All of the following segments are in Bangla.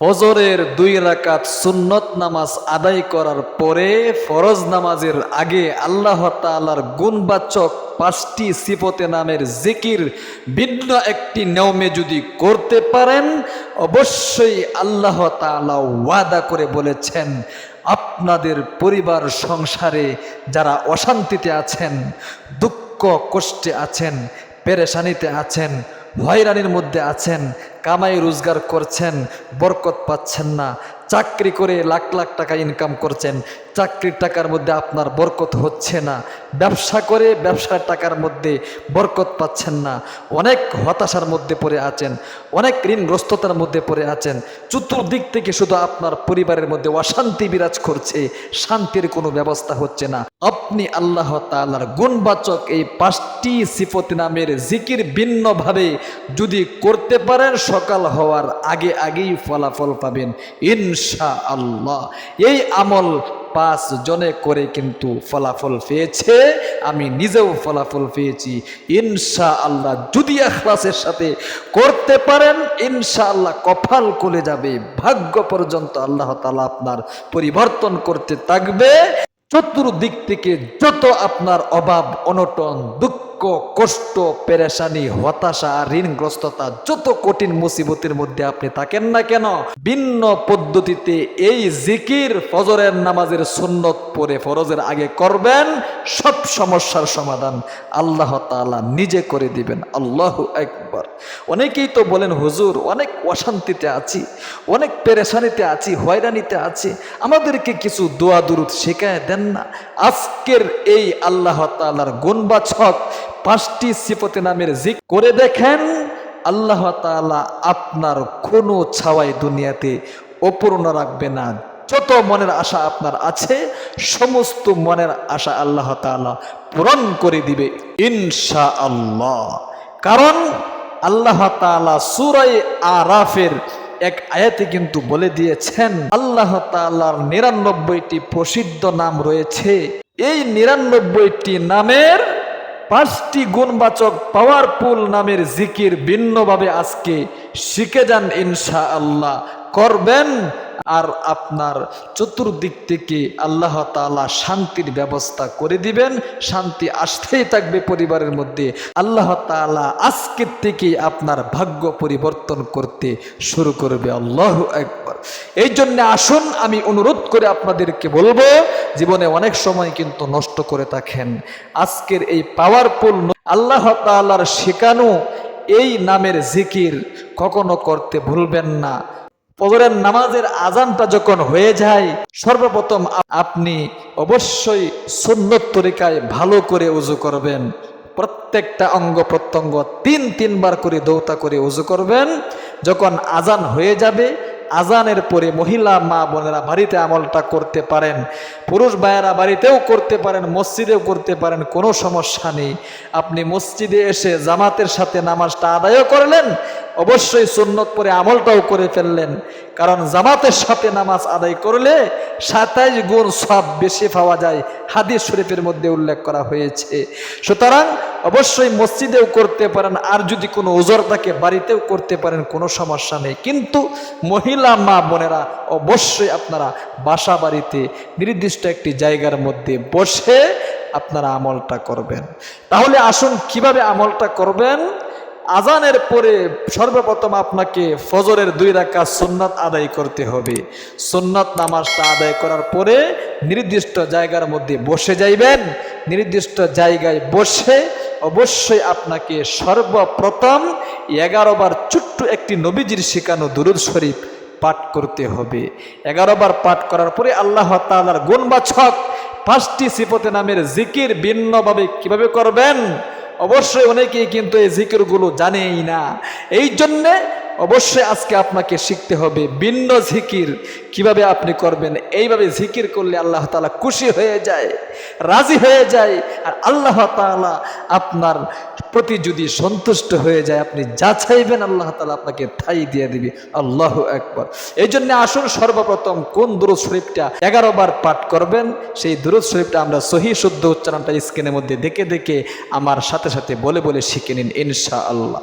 ফজরের দুই রাকাত সুন্নত নামাজ আদায় করার পরে ফরজ নামাজের আগে আল্লাহ তাআলার গুণবাচক পাঁচটি সিফতে নামের জিকির ভিন্ন একটি নিয়মে যদি করতে পারেন, অবশ্যই আল্লাহ তাআলা ওয়াদা করে বলেছেন, আপনাদের পরিবার সংসারে যারা অশান্তিতে আছেন, দুঃখ কষ্টে আছেন, পেরেশানিতে আছেন হয়রানির মধ্যে আছেন, কামাই রোজগার করছেন, বরকত পাচ্ছেন না, চাকরি করে লাখ লাখ টাকা ইনকাম করছেন চাকরির টাকার মধ্যে আপনার বরকত হচ্ছে না। ব্যবসা করে ব্যবসার টাকার মধ্যে বরকত পাচ্ছেন না। অনেক হতাশার মধ্যে পড়ে আছেন, অনেক ঋণগ্রস্ততার মধ্যে পড়ে আছেন। চতুর্দিক থেকে শুধু আপনার পরিবারের মধ্যে অশান্তি বিরাজ করছে, শান্তির কোনো ব্যবস্থা হচ্ছে না। আপনি আল্লাহ তালার গুণবাচক এই পাঁচটি সিফত নামের জিকির ভিন্নভাবে যদি করতে পারেন, সকাল হওয়ার আগে আগেই ফলাফল পাবেন ইনশা আল্লাহ এই আমল পাঁচ জনে করে কিন্তু ফলাফল পেয়েছে, আমি নিজেও ফলাফল পেয়েছি। ইনশা আল্লাহ যদি এখলাসের সাথে করতে পারেন ইনশা আল্লাহ কফাল খুলে যাবে। ভাগ্য পর্যন্ত আল্লাহ তালা আপনার পরিবর্তন করতে থাকবে। চতুর্দিক থেকে যত আপনার অভাব, অনটন, দুঃখ কষ্ট, পেরেশানি, হতাশা, ঋণগ্রস্ততা যত কঠিন মুসিবতের মধ্যে আপনি থাকেন না কেন, ভিন্ন পদ্ধতিতে এই জিকির ফজরের নামাজের সুন্নত পরে ফরজের আগে করবেন, সব সমস্যার সমাধান আল্লাহ তাআলা নিজে করে দিবেন। আল্লাহ একবার অনেকেই তো বলেন, হুজুর, অনেক অশান্তিতে আছি, অনেক পেরেশানিতে আছি, হয়রানিতে আছি, আমাদেরকে কিছু দোয়া দুরুদ শেখায় দেন না। আজকের এই আল্লাহ তাআলার গুণবাচক পাঁচটি সিফতে নামের জিক করে দেখেন, আল্লাহ তাআলা আপনার কোনো ছাওয়াই দুনিয়াতে অপূর্ণ রাখবে না। যত মনের আশা আপনার আছে, সমস্ত মনের আশা আল্লাহ তাআলা পূরণ করে দিবে ইনশা আল্লাহ কারণ আল্লাহ তাআলা সূরায়ে আরাফের এক আয়াতে কিন্তু বলে দিয়েছেন, আল্লাহ তাআলার নিরানব্বইটি প্রসিদ্ধ নাম রয়েছে। এই নিরানব্বইটি নামের পাঁচটি গুণবাচক পাওয়ারফুল নামের জিকির ভিন্নভাবে আজকে শিখে যান ইনশা আল্লাহ করবেন আর আপনার চতুর্দিক থেকে আল্লাহ তাআলা শান্তির ব্যবস্থা করে দিবেন। শান্তি আসতেই থাকবে পরিবারের মধ্যে। আল্লাহ তাআলা আজকের থেকে আপনার ভাগ্য পরিবর্তন করতে শুরু করবে। আল্লাহ একবার এই জন্য আসুন, আমি অনুরোধ করে আপনাদেরকে বলব, জীবনে অনেক সময় কিন্তু নষ্ট করে থাকেন। আজকের এই পাওয়ারফুল আল্লাহ তাআলার শেখানো এই নামের জিকির কখনো করতে ভুলবেন না। ফজরের নামাজের আজানটা যখন হয়ে যায়, সর্বপ্রথম আপনি অবশ্যই সুন্নত তরিকায় ভালো করে উজু করবেন। প্রত্যেকটা অঙ্গ প্রত্যঙ্গ তিন তিনবার করে দৌতা করে উজু করবেন। যখন আজান হয়ে যাবে আজানের পরে মহিলা মা বোনেরা বাড়িতে আমলটা করতে পারেন, পুরুষ ভাইয়েরা বাড়িতেও করতে পারেন, মসজিদেও করতে পারেন, কোনো সমস্যা নেই। আপনি মসজিদে এসে জামাতের সাথে নামাজটা আদায়ও করলেন অবশ্যই সুন্নত পরে আমলটাও করে ফেললেন। কারণ জামাতের সাথে নামাজ আদায় করলে সাতাইশ গুণ সব বেশি পাওয়া যায়, হাদিস শরীফের মধ্যে উল্লেখ করা হয়েছে। সুতরাং অবশ্যই মসজিদেও করতে পারেন, আর যদি কোনো ওজোর থাকে, বাড়িতেও করতে পারেন, কোনো সমস্যা নেই। কিন্তু মহিলা মা বোনেরা অবশ্যই আপনারা বাসা বাড়িতে নির্দিষ্ট একটি জায়গার মধ্যে বসে আপনারা আমলটা করবেন। তাহলে আসুন কীভাবে আমলটা করবেন? আজানের পরে সর্বপ্রথম আপনাকে ফজরের দুই রাখা সুন্নাত আদায় করতে হবে। সুন্নাত নামাজটা আদায় করার পরে নির্দিষ্ট জায়গার মধ্যে বসে যাইবেন। নির্দিষ্ট জায়গায় বসে অবশ্যই আপনাকে সর্বপ্রথম এগারোবার ছোট্ট একটি নবীজির শেখানো দুরুদ শরীফ পাঠ করতে হবে। এগারোবার পাঠ করার পরে আল্লাহ তালার গুণবাচক পাঁচটি সিপতে নামের জিকির ভিন্নভাবে কীভাবে করবেন? অবশ্যই অনেকেই কিন্তু এই জিকিরগুলো জানেই না। এই জন্যে অবশ্যই আজকে আপনাকে শিখতে হবে ভিন্ন জিকির। কীভাবে আপনি করবেন? এইভাবে জিকির করলে আল্লাহ তাআলা খুশি হয়ে যায়, রাজি হয়ে যায়, আর আল্লাহ তাআলা আপনার প্রতি যদি সন্তুষ্ট হয়ে যায়, আপনি যা চাইবেন আল্লাহ তাআলা আপনাকে ঠাই দিয়ে দিবে। আল্লাহ একবার এই জন্য আসুন সর্বপ্রথম কোন দুরুদ শরীফটা এগারো বার পাঠ করবেন? সেই দুরুদ শরীফটা আমরা সহি শুদ্ধ উচ্চারণটা স্ক্রিনের মধ্যে দেখে দেখে আমার সাথে সাথে বলে বলে শিখে নিন ইনশা আল্লাহ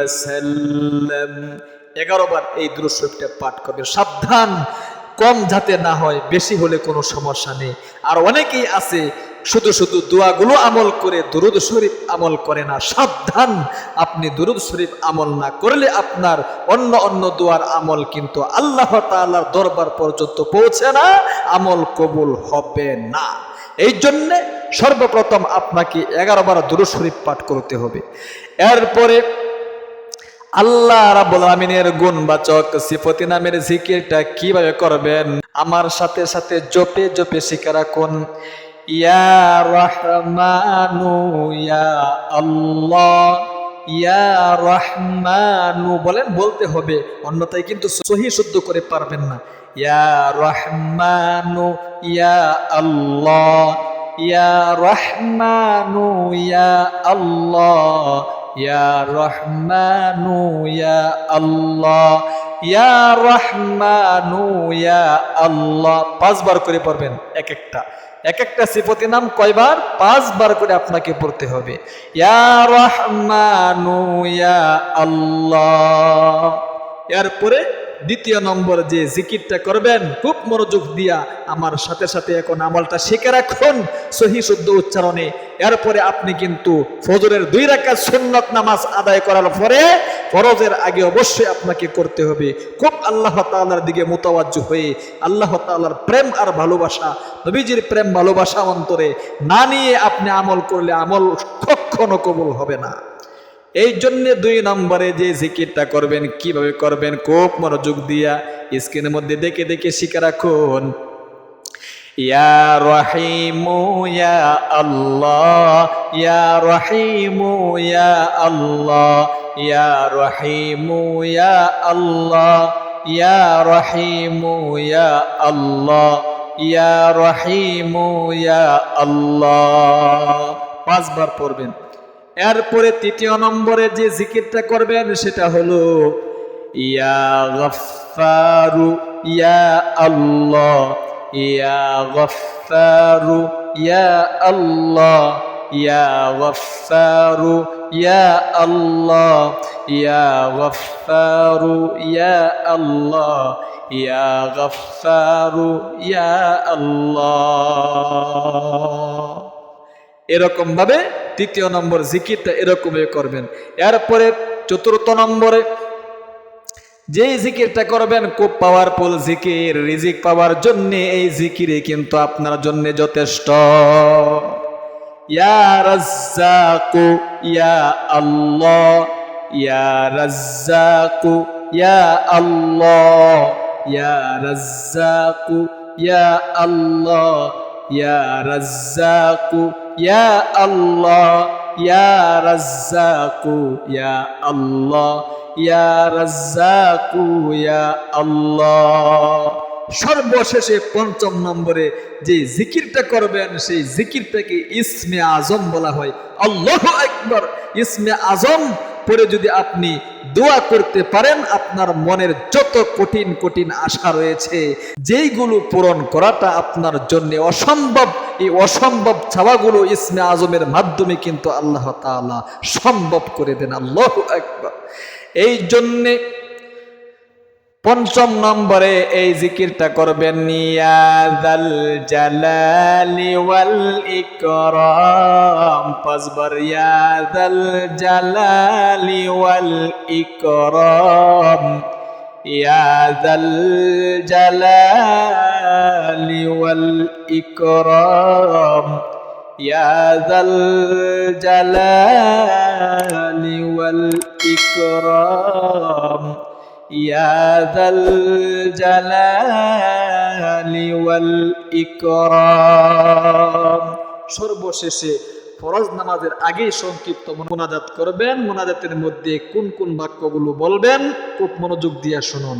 ওয়াসাল্লাম এগারো বার এই দুরূদ শরীফটা পাঠ করবে সাবধান, কম যাতে না হয়, বেশি হলে কোনো সমস্যা নেই। আর অনেকেই আছে, শুধু শুধু দোয়াগুলো আমল করে দুরুদ শরীফ আমল করে না। সাবধান, আপনি দুরুদ শরীফ আমল না করলে আপনার অন্য অন্য দোয়ার আমল কিন্তু আল্লাহ তাআলার দরবার পর্যন্ত পৌঁছে না, আমল কবুল হবে না। এই জন্যে সর্বপ্রথম আপনাকে এগারো বার দুরুদ শরীফ পাঠ করতে হবে। এরপরে আল্লাহ রাব্বুল আমিনের গুণবাচক সিফতি নামের জিকিরটা কীভাবে করবেন? আমার সাথে সাথে জপে জপে শিখে রাখুন। ইয়া রহমানু, ইয়া আল্লাহ, ইয়া রহমানু বলেন, বলতে হবে। অন্যথায় কিন্তু সহি শুদ্ধ করে পারবেন না। ইয়া রহমানু, ইয়া আল্লাহ, ইয়া রহমানু, ইয়া আল্লাহ ইয়া রহমানু ইয়া আল্লাহ ইয়া রহমানু ইয়া আল্লাহ পাঁচবার করে পড়বেন, এক একটা। এক একটা সিফতি নাম কয়বার? পাঁচবার করে আপনাকে পড়তে হবে। ইয়া রহমানু ইয়া আল্লাহ এরপরে দ্বিতীয় নম্বর যে জিকিরটা করবেন, খুব মনোযোগ দিয়া আমার সাথে সাথে এখন আমলটা শিখে রাখুন, সহি শুদ্ধ উচ্চারণে। এরপরে আপনি কিন্তু ফজরের দুই রাকাত সুন্নত নামাজ আদায় করার পরে ফরজের আগে অবশ্যই আপনাকে করতে হবে। খুব আল্লাহ তাআলার দিকে মোতাবাজ্য হয়ে, আল্লাহ তাআলার প্রেম আর ভালোবাসা, নবীজির প্রেম ভালোবাসা অন্তরে না নিয়ে আপনি আমল করলে আমল কখনো কবুল হবে না। এই জন্য দুই নম্বরে যে জিকিরটা করবেন, কীভাবে করবেন, খুব মনোযোগ দিয়া স্ক্রিনের মধ্যে দেখে দেখে শিখে রাখুন। ইয়া রহিমু ইয়া আল্লাহ, ইয়া রহিমু ইয়া আল্লাহ, ইয়া রহিমু ইয়া আল্লাহ, ইয়া রহিমু ইয়া আল্লাহ, ইয়া রহিমু ইয়া আল্লাহ। পাঁচবার পড়বেন। এরপরে তৃতীয় নম্বরে যে জিকিরটা করবেন সেটা হলো, ইয়া গফারু ইয়া আল্লাহ, ইয়া গফারু ইয়া আল্লাহ, ইয়া গফারু ইয়া আল্লাহ, ইয়া গফারু ইয়া আল্লাহ, ইয়া গফারু ইয়া আল্লাহ। এরকম ভাবে তৃতীয় নম্বর জিকিরটা এরকমই করবেন। এরপরে চতুর্থ নম্বরে যেই জিকিরটা করবেন, খুব পাওয়ারফুল জিকির, রিজিক পাওয়ার জন্য এই জিকিরে কিন্তু আপনার জন্য যথেষ্ট। ইয়া রাজ্জাকু, ইয়া ইয়া রাজ্জাকু, ইয়া ইয়া রাজ্জাকু, ইয়া আল্লাহ, ইয়া রাজ্জাকু। ইয়া আল্লাহ ইয়া রাজ্জাকু ইয়া আল্লাহ ইয়া রাজ্জাকু ইয়া আল্লাহ সর্বশেষে পঞ্চম নম্বরে যে জিকিরটা করবেন, সেই জিকিরটাকে ইসমে আজম বলা হয়। আল্লাহ একবার ইসমে আজম পরে যদি আপনি দোয়া করতে পারেন, আপনার মনের যত কঠিন কঠিন আশা রয়েছে, যেইগুলো পূরণ করাটা আপনার জন্য অসম্ভব। এই অসম্ভব ছাওয়াগুলো ইসমে আজমের মাধ্যমে কিন্তু আল্লাহ তালা সম্ভব করে দেন। আল্লাহ একবার এই জন্যে পঞ্চম নম্বরে এই জিকিরটা করবেন নিয়াদাল জালালি ওয়াল ইকরাম পাঁচবার ইয়াদাল জালালি ওয়াল ইকরাম ইয়াদাল জালালি ওয়াল ইকরাম ইয়াদাল জালালি ওয়াল ইকরাম يا ذا الجلال والإكرام সর্বশেষে ফরজ নামাজের আগেই সংক্ষিপ্ত মোনাজাত করবেন মোনাজাতের মধ্যে কোন কোন বাক্যগুলো বলবেন খুব মনোযোগ দিয়ে শুনুন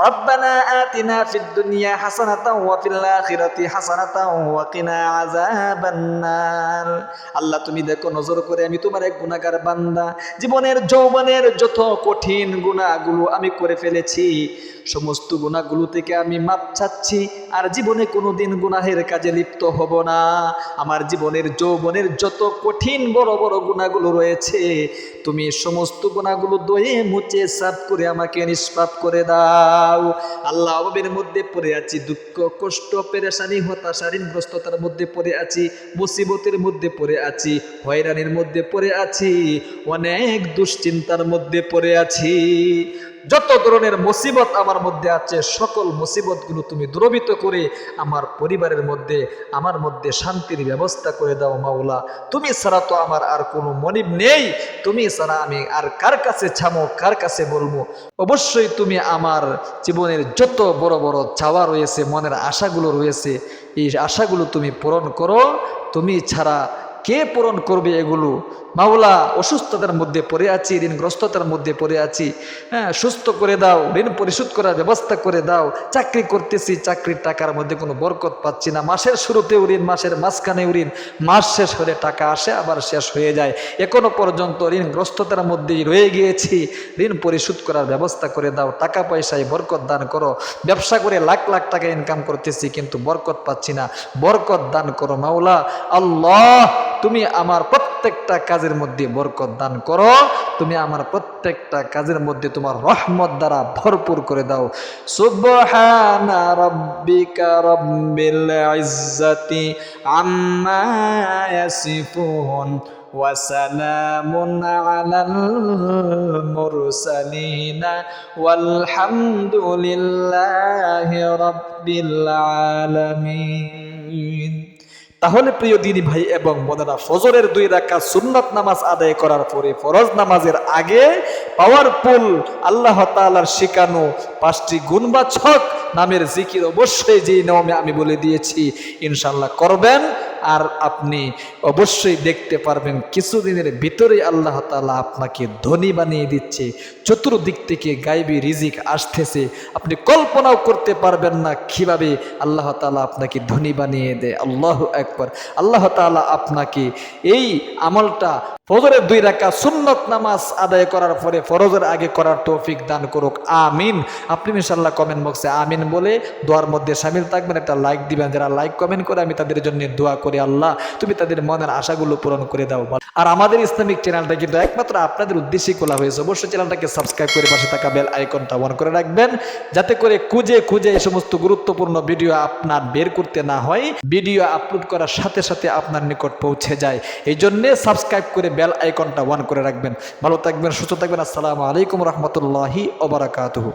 ربنا آتنا في الدنيا حسنة وفي الآخرة حسنة وقنا عذاب النار আল্লাহ তুমি দেখো নজর করে আমি তোমার এক গুণাগার বান্দা জীবনের যৌবনের যত কঠিন গুণাগুলো আমি করে ফেলেছি সমস্ত গুণাগুলো থেকে আমি মাপ চাচ্ছি, আর জীবনে কোনোদিন গুনাহের কাজে লিপ্ত হব না। আমার জীবনের যৌবনের যত কঠিন বড় বড় গুণাগুলো রয়েছে, তুমি সমস্ত গুণাগুলো দয়ে মুচে সাফ করে আমাকে নিষ্পাপ করে দাও। আল্লাহ অভাবের মধ্যে পড়ে আছি, দুঃখ, কষ্ট, পেরেশানি, হতাশা, ঋণগ্রস্ততার মধ্যে পড়ে আছি, মুসিবতের মধ্যে পড়ে আছি, হয়রানির মধ্যে পড়ে আছি, অনেক দুশ্চিন্তার মধ্যে পড়ে আছি। যত ধরনের মুসিবত আমার মধ্যে আছে, সকল মুসিবতগুলো তুমি দূরবিত করে আমার পরিবারের মধ্যে, আমার মধ্যে শান্তির ব্যবস্থা করে দাও মাওলা। তুমি ছাড়া তো আমার আর কোনো মনিব নেই। তুমি ছাড়া আমি আর কার কাছে ছামো কার কাছে বলব? অবশ্যই তুমি আমার জীবনের যত বড় বড় চাওয়া রয়েছে, মনের আশাগুলো রয়েছে, এই আশাগুলো তুমি পূরণ করো। তুমি ছাড়া কে পূরণ করবে এগুলো? মাওলা অসুস্থতার মধ্যে পড়ে আছি ঋণগ্রস্ততার মধ্যে পড়ে আছি। হ্যাঁ সুস্থ করে দাও, ঋণ পরিশোধ করার ব্যবস্থা করে দাও। চাকরি করতেছি, চাকরির টাকার মধ্যে কোনো বরকত পাচ্ছি না। মাসের শুরুতেও ঋণ, মাসের মাঝখানেও ঋণ। মাস শেষ হলে টাকা আসে, আবার শেষ হয়ে যায়। এখনও পর্যন্ত ঋণগ্রস্ততার মধ্যেই রয়ে গিয়েছি। ঋণ পরিশোধ করার ব্যবস্থা করে দাও। টাকা পয়সায় বরকত দান করো। ব্যবসা করে লাখ লাখ টাকা ইনকাম করতেছি, কিন্তু বরকত পাচ্ছি না। বরকত দান করো মাওলা। আল্লাহ তুমি আমার প্রত্যেকটা কাজের মধ্যে বরকত দান করো তুমি আমার প্রত্যেকটা কাজের মধ্যে তোমার রহমত দ্বারা ভরপুর করে দাও সুবহানা রাব্বিকা রাব্বিল ইজ্জাতি আম্মা ইয়াসিফুন وسلام على المرسلين والحمد لله رب العالمين তাহলে প্রিয় দিদি ভাই এবং বোনেরা, ফজরের দুই রাখা সুন্নত নামাজ আদায় করার পরে ফরজ নামাজের আগে পাওয়ারফুল আল্লাহ তালার শিকানো পাঁচটি গুণবাচক নামের জিকির অবশ্যই যেই নিয়মে আমি বলে দিয়েছি ইনশাল্লাহ করবেন। আর আপনি অবশ্যই দেখতে পারবেন কিছুদিনের ভিতরে আল্লাহ তালা আপনাকে ধনী বানিয়ে দিচ্ছে। চতুর্দিক থেকে গাইবি রিজিক আসতেছে। আপনি কল্পনাও করতে পারবেন না কীভাবে আল্লাহ তাআলা আপনাকে ধনী বানিয়ে দেয়। আল্লাহ একবার আল্লাহ তাআলা আপনাকে এই আমলটা ফজরের দুই রাখা সুন্নত নামাজ আদায় করার পরে ফরজের আগে করার তৌফিক দান করুক। আমিন। আপনি ইনশাল্লাহ কমেন্ট বক্সে আমিন বলে দোয়ার মধ্যে সামিল থাকবেন। একটা লাইক দিবেন। যারা লাইক কমেন্ট করে আমি তাদের জন্য দোয়া করি, আল্লাহ, তুমি তাদের মনের আশাগুলো পূরণ করে দাও। আর আমাদের ইসলামিক চ্যানেলটা কিন্তু একমাত্র আপনাদের উদ্দেশ্যেই খোলা হয়েছে। অবশ্যই চ্যানেলটাকে সাবস্ক্রাইব করে পাশে থাকা বেল আইকনটা অন করে রাখবেন, যাতে করে খুঁজে খুঁজে এই সমস্ত গুরুত্বপূর্ণ ভিডিও আপনার বের করতে না হয়, ভিডিও আপলোড করার সাথে সাথে আপনার নিকট পৌঁছে যায়। এই জন্যে সাবস্ক্রাইব করে বেল আইকনটা অন করে রাখবেন। ভালো থাকবেন, সুস্থ থাকবেন। আসসালামু আলাইকুম রহমতুল্লাহি ওবরাকাতুহু।